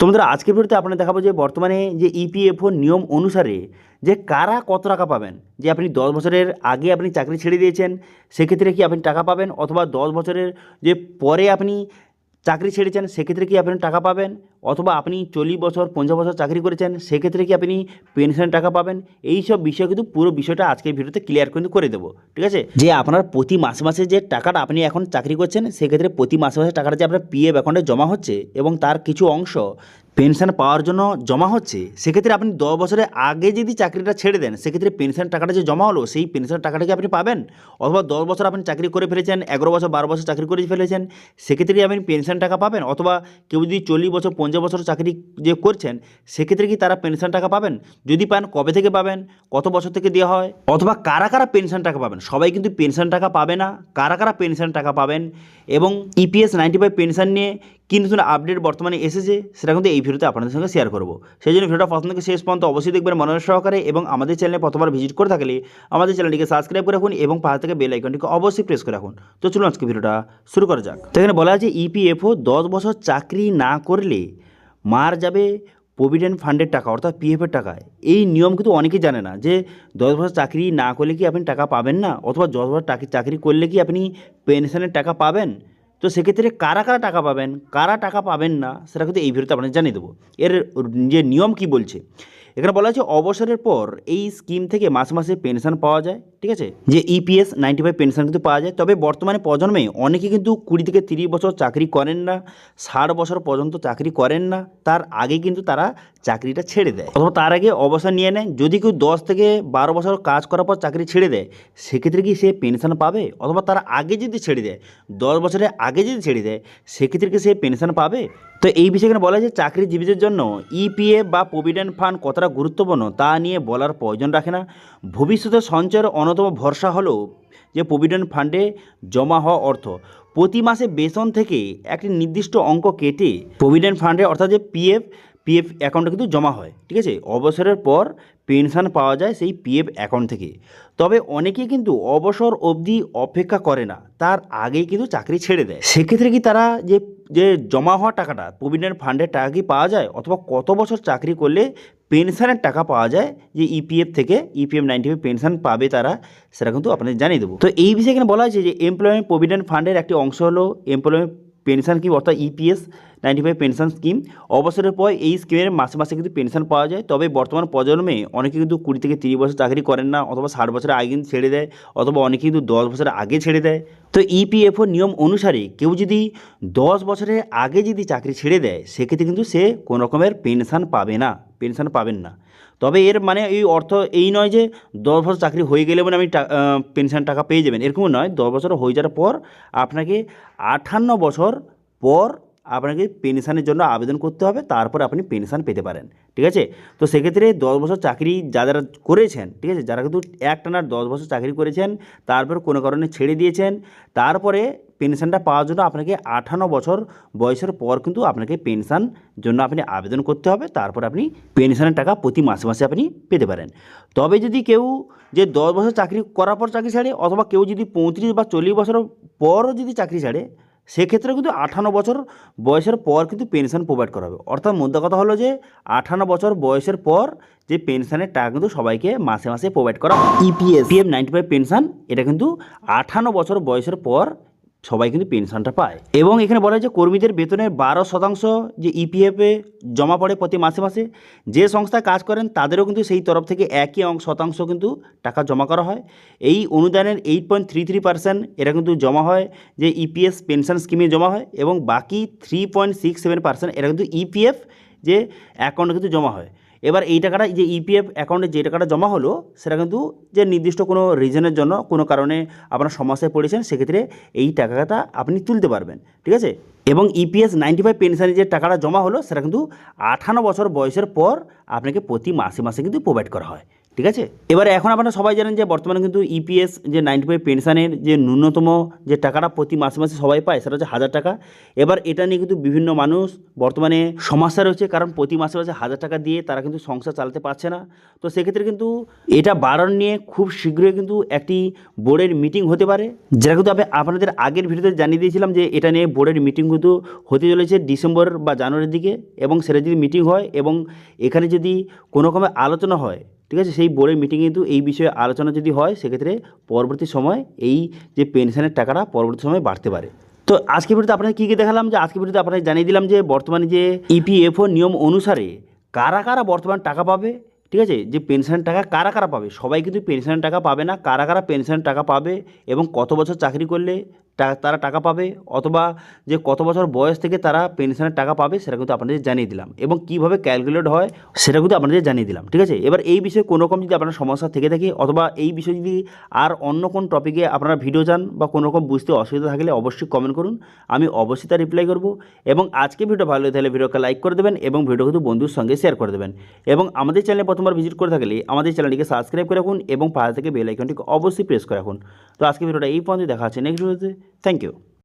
তোমাদের আজকের ভিডিওতে আপনারা দেখাবো যে বর্তমানে যে E ইপিএফও নিয়ম অনুসারে যে কারা কত টাকা পাবেন? যে আপনি দশ বছরের আগে আপনি চাকরি ছেড়ে দিয়েছেন, সেক্ষেত্রে কি আপনি টাকা পাবেন? অথবা দশ বছরের যে পরে আপনি চাকরি ছেড়েছেন, সেক্ষেত্রে কি আপনি টাকা পাবেন? অথবা আপনি চল্লিশ বছর, পঞ্চাশ বছর চাকরি করেছেন, সেক্ষেত্রে কি আপনি পেনশনের টাকা পাবেন? এই সব বিষয় কিন্তু পুরো বিষয়টা আজকের ভিডিওতে ক্লিয়ার কিন্তু করে দেবো, ঠিক আছে? যে আপনার প্রতি মাসে মাসে যে টাকাটা আপনি এখন চাকরি করছেন, সেক্ষেত্রে প্রতি মাসে মাসে টাকাটা যে আপনার পিএফ অ্যাকাউন্টে জমা হচ্ছে এবং তার কিছু অংশ পেনশন পাওয়ার জন্য জমা হচ্ছে, সেক্ষেত্রে আপনি দশ বছরের আগে যদি চাকরিটা ছেড়ে দেন, সেক্ষেত্রে পেনশন টাকাটা যে জমা হলো, সেই পেনশন টাকাটা কি আপনি পাবেন? অথবা দশ বছর আপনি চাকরি করে ফেলেছেন, এগারো বছর, বারো বছর চাকরি করে ফেলেছেন, সেক্ষেত্রে আপনি পেনশন টাকা পাবেন? অথবা কেউ যদি চল্লিশ বছর, পঞ্চাশ বছর চাকরি যে করছেন, সেক্ষেত্রে কি তারা পেনশন টাকা পাবেন? যদি পান, কবে থেকে পাবেন? কত বছর থেকে দেওয়া হয়? অথবা কারা কারা পেনশন টাকা পাবেন? সবাই কিন্তু পেনশন টাকা পাবে না। কারা কারা পেনশন টাকা পাবেন? এবং ইপিএস নাইনটি ফাইভ পেনশন নিয়ে কি নতুন আপডেট বর্তমানে এসেছে, সেটা কিন্তু এই ভিডিওতে আপনাদের সঙ্গে শেয়ার করব। সেই জন্য ভিডিওটা প্রথম থেকে শেষ পর্যন্ত অবশ্যই দেখবেন মনোযোগ সহকারে এবং আমাদের চ্যানেলে প্রথমবার ভিজিট করে থাকলে আমাদের চ্যানেলটিকে সাবস্ক্রাইব করে রাখুন এবং পাশে থেকে বেল আইকনটিকে অবশ্যই প্রেস করে রাখুন। তো চলুন আজকে ভিডিওটা শুরু করা যাক। তো এখানে বলা আছে E ইপিএফও দশ বছর চাকরি না করলে মার যাবে প্রভিডেন্ট ফান্ডের টাকা, অর্থাৎ পিএফের টাকা এই নিয়ম কিন্তু অনেকেই জানে না যে দশ বছর চাকরি না করলে কি আপনি টাকা পাবেন না? অথবা দশ বছর চাকরি করলে কি আপনি পেনশনের টাকা পাবেন? তো সেক্ষেত্রে কারা কারা টাকা পাবেন, কারা টাকা পাবেন না, সেটা কিন্তু এই ভিডিওতে আপনাদের জানিয়ে দেবো। এর যে নিয়ম কি বলছে? এখানে বলা আছে অবসরের পর এই স্কিম থেকে মাসে মাসে পেনশন পাওয়া যায়, ঠিক আছে? যে ইপিএস নাইনটি ফাইভ পেনশন কিন্তু পাওয়া যায়, তবে বর্তমানে প্রজন্মে অনেকে কিন্তু কুড়ি থেকে তিরিশ বছর চাকরি করেন না, ষাট বছর পর্যন্ত চাকরি করেন না, তার আগে কিন্তু তারা চাকরিটা ছেড়ে দেয়। অথবা তার আগে অবসর নিয়ে নেয়, যদি কেউ দশ থেকে বারো বছর কাজ করার পর চাকরি ছেড়ে দেয়, সেক্ষেত্রে কি সে পেনশন পাবে? অথবা তার আগে যদি ছেড়ে দেয়, দশ বছরের আগে যদি ছেড়ে দেয়, সেক্ষেত্রে কি সে পেনশন পাবে? তো এই বিষয়ে এখানে বলা যায় চাকরিজীবীদের জন্য ইপিএফ বা প্রভিডেন্ট ফান্ড কতটা গুরুত্বপূর্ণ তা নিয়ে বলার প্রয়োজন রাখে না। ভবিষ্যতে সঞ্চয়ের অন্যতম ভরসা হলো যে প্রভিডেন্ট ফান্ডে জমা হওয়া অর্থ। প্রতি মাসে বেতন থেকে একটি নির্দিষ্ট অঙ্ক কেটে প্রভিডেন্ট ফান্ডে অর্থাৎ যে পিএফ পিএফ অ্যাকাউন্টে কিন্তু জমা হয়, ঠিক আছে? অবসরের পর পেনশন পাওয়া যায় সেই পিএফ অ্যাকাউন্ট থেকে। তবে অনেকেই কিন্তু অবসর অবধি অপেক্ষা করে না, তার আগেই কিন্তু চাকরি ছেড়ে দেয়। সেক্ষেত্রে কি তারা যে যে জমা হওয়া টাকাটা প্রভিডেন্ট ফান্ডের টাকা কি পাওয়া যায়? অথবা কত বছর চাকরি করলে পেনশনের টাকা পাওয়া যায় যে ইপিএফ থেকে ইপিএফ নাইনটি ফাইভ পেনশন পাবে তারা, সেটা কিন্তু আপনাদের জানিয়ে দেবো। তো এই বিষয়ে এখানে বলা হয়েছে যে এমপ্লয়মেন্ট প্রভিডেন্ট ফান্ডের একটি অংশ হলো এমপ্লয়মেন্ট পেনশন স্কিম অর্থাৎ EPS ninety five pension scheme অবসরের পর এই স্কিমের মাসে মাসে কিন্তু পেনশন পাওয়া যায়। তবে বর্তমান প্রজন্মে অনেকে কিন্তু কুড়ি থেকে তিরিশ বছর চাকরি করেন না, অথবা ষাট বছরের আগে কিন্তু ছেড়ে দেয়, অথবা অনেকে কিন্তু দশ বছরের আগে ছেড়ে দেয়। তো ইপিএফও নিয়ম অনুসারে কেউ যদি দশ বছরের আগে যদি চাকরি ছেড়ে দেয়, সেক্ষেত্রে কিন্তু সে কোনো রকমের পেনশন পাবে না। পেনশন পাবেন না। তবে এর মানে এই অর্থ এই নয় যে দশ বছর চাকরি হয়ে গেলে মানে আপনি পেনশন টাকা পেয়ে যাবেন এরকম নয়। দশ বছর হয়ে যাওয়ার পর আপনাকে আঠান্ন বছর পর আপনাকে পেনশনের জন্য আবেদন করতে হবে, তারপর আপনি পেনশন পেতে পারেন, ঠিক আছে? তো সেক্ষেত্রে দশ বছর চাকরি যারা করেছেন, ঠিক আছে? যারা কিন্তু একটানা দশ বছর চাকরি করেছেন, তারপর কোনো কারণে ছেড়ে দিয়েছেন, তারপরে পেনশনটা পাওয়ার জন্য আপনাকে আঠান্ন বছর বয়সের পর কিন্তু আপনাকে পেনশন জন্য আপনি আবেদন করতে হবে, তারপর আপনি পেনশনের টাকা প্রতি মাসে মাসে আপনি পেতে পারেন। তবে যদি কেউ যে দশ বছর চাকরি করার পর চাকরি ছাড়ে, অথবা কেউ যদি পঁয়ত্রিশ বা চল্লিশ বছর পরও যদি চাকরি ছাড়ে সেক্ষেত্রে কিন্তু আঠান্ন বছর বয়সের পর কিন্তু পেনশন প্রোভাইড করা হবে। অর্থাৎ মধ্যে কথা হলো যে আঠান্ন বছর বয়সের পর যে পেনশনের টাকা কিন্তু সবাইকে মাসে মাসে প্রোভাইড করা EPS PM ninety five pension এটা কিন্তু আঠান্ন বছর বয়সের পর সবাই কিন্তু পেনশনটা পায়। এবং এখানে বলা হয় যে কর্মীদের বেতনের বারো শতাংশ যে ইপিএফে জমা পড়ে প্রতি মাসে মাসে, যে সংস্থায় কাজ করেন তাদেরও কিন্তু সেই তরফ থেকে একই অংশ শতাংশ কিন্তু টাকা জমা করা হয়। এই অনুদানের eight point three three percent এটা কিন্তু জমা হয় যে ইপিএস পেনশন স্কিমে জমা হয় এবং বাকি three point six seven percent এটা কিন্তু ইপিএফ যে অ্যাকাউন্টে কিন্তু জমা হয়। এবার এই টাকাটা যে ইপিএফ অ্যাকাউন্টে যে টাকাটা জমা হলো, সেটা কিন্তু যে নির্দিষ্ট কোনো রিজনের জন্য, কোনো কারণে আপনার সমস্যায় পড়েছেন, সেক্ষেত্রে এই টাকাটা আপনি তুলতে পারবেন, ঠিক আছে? এবং E ইপিএস নাইনটি ফাইভ পেনশনের যে টাকাটা জমা হলো, সেটা কিন্তু আঠানো বছর বয়সের পর আপনাকে প্রতি মাসে মাসে কিন্তু প্রোভাইড করা হয়। ঠিক আছে? এবারে এখন আপনারা সবাই জানেন যে বর্তমানে কিন্তু ইপিএস যে নাইনটি ফাইভ পেনশনের যে ন্যূনতম যে টাকাটা প্রতি মাসে মাসে সবাই পায় সেটা হচ্ছে হাজার টাকা। এবার এটা নিয়ে কিন্তু বিভিন্ন মানুষ বর্তমানে সমস্যা রয়েছে কারণ প্রতি মাসে মাসে হাজার টাকা দিয়ে তারা কিন্তু সংসার চালাতে পারছে না। তো সেক্ষেত্রে কিন্তু এটা বাড়ানো নিয়ে খুব শীঘ্রই কিন্তু একটি বোর্ডের মিটিং হতে পারে। যেটা কিন্তু আমি আপনাদের আগের ভিডিওতে জানিয়ে দিয়েছিলাম যে এটা নিয়ে বোর্ডের মিটিং কিন্তু হতে চলেছে ডিসেম্বর বা জানুয়ারির দিকে এবং সেটা যদি মিটিং হয় এবং এখানে যদি কোনো রকমের আলোচনা হয় ঠিক আছে? সেই বোর্ডের মিটিংয়ে কিন্তু এই বিষয়ে আলোচনা যদি হয়, সেক্ষেত্রে পরবর্তী সময় এই যে পেনশনের টাকাটা পরবর্তী সময় বাড়তে পারে। তো আজকে ভিডিওতে আপনাকে কী কী দেখালাম? যে আজকে ভিডিওতে আপনাকে জানিয়ে দিলাম যে বর্তমানে যে ইপিএফও নিয়ম অনুসারে কারা কারা বর্তমান টাকা পাবে, ঠিক আছে? যে পেনশনের টাকা কারা কারা পাবে? সবাই কিন্তু পেনশনের টাকা পাবে না। কারা কারা পেনশনের টাকা পাবে এবং কত বছর চাকরি করলে তারা টাকা পাবে অথবা যে কত বছর বয়স থেকে তারা পেনশনের টাকা পাবে সেটা কিন্তু আপনাদের জানিয়ে দিলাম এবং কীভাবে ক্যালকুলেট হয় সেটা কিন্তু আপনাদের জানিয়ে দিলাম, ঠিক আছে? এবার এই বিষয়ে কোনো রকম যদি আপনার সমস্যা থেকে থাকে অথবা এই বিষয়ে যদি আর অন্য কোন টপিকে আপনারা ভিডিও চান বা কোনো রকম বুঝতে অসুবিধা থাকলে অবশ্যই কমেন্ট করুন, আমি অবশ্যই তার রিপ্লাই করব এবং আজকে ভিডিও ভালো লাগে তাহলে ভিডিওকে লাইক করে দেবেন এবং ভিডিও কিন্তু বন্ধুর সঙ্গে শেয়ার করে দেবেন এবং আমাদের চ্যানেলে প্রথমবার ভিজিট করে থাকলে আমাদের চ্যানেলটিকে সাবস্ক্রাইব করে রাখুন এবং পাশে থেকে বেল আইকনটিকে অবশ্যই প্রেস করে রাখুন। তো আজকে ভিডিওটা এই পর্যন্ত দেখা হচ্ছে নেক্সট ভিডিওতে Thank you.